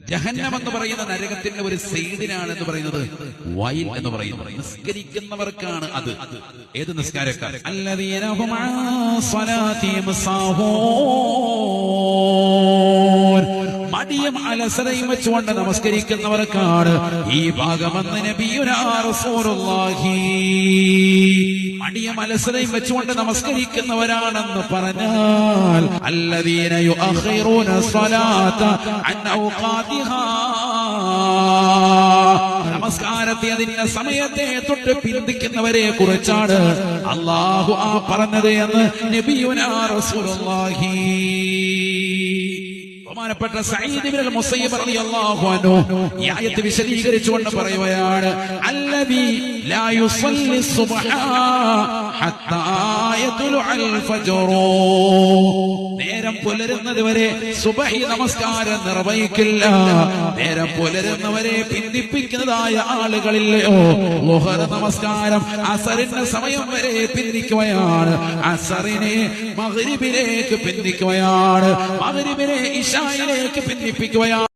ജഹന്നം എന്ന് പറയുന്ന നരകത്തിന്റെ ഒരു സൈഡിനാണ് എന്ന് പറയുന്നത് വൈൽ എന്ന് പറയുന്നത്. നിസ്കരിക്കുന്നവർക്കാണ് അത്. ഏത് നിസ്കാരക്കാർ? മടിയും അലസരയും വെച്ചുകൊണ്ട് നമസ്കരിക്കുന്നവർക്കാണ് ഈ ഭാഗമെന്ന് നബിയുരാ റസൂലുള്ളാഹി. അടിയ മനസ്സിനെയും വെച്ചുകൊണ്ട് നമസ്കരിക്കുന്നവരാണെന്ന് പറഞ്ഞാൽ നമസ്കാരത്തെ അതിന്റെ സമയത്തെ തൊട്ട് പിന്തിക്കുന്നവരെ കുറിച്ചാണ് അള്ളാഹു ആ പറഞ്ഞത് എന്ന് നബിയുനാ റസൂലുള്ളാഹി. ബഹുമാനപ്പെട്ട സഈദ് ഇബ്നുൽ മുസയ്യിബ് റളിയല്ലാഹു അൻഹു ഈ ആയത്ത് വിശദീകരിച്ചുകൊണ്ട് പറയുകയാണ് അല്ലദീ ലാ യുസല്ലി സുബ്ഹാ ഹത്താ നേരം പുലരുന്നത് വരെ സുബഹി നമസ്കാരം നിർവഹിക്കില്ല. നേരം പുലരുന്നവരെ പിന്തിപ്പിക്കുന്നതായ ആളുകളില്ലയോ ലുഹർ നമസ്കാരം അസറിന്റെ സമയം വരെ പിന്തിക്കുകയാണ്. അസറിനെ മഗ്രിബിലേക്ക് പിന്തിക്കുകയാണ്. മഗ്രിബിനെ ഇഷായിലേക്ക് പിന്തിപ്പിക്കുകയാണ്.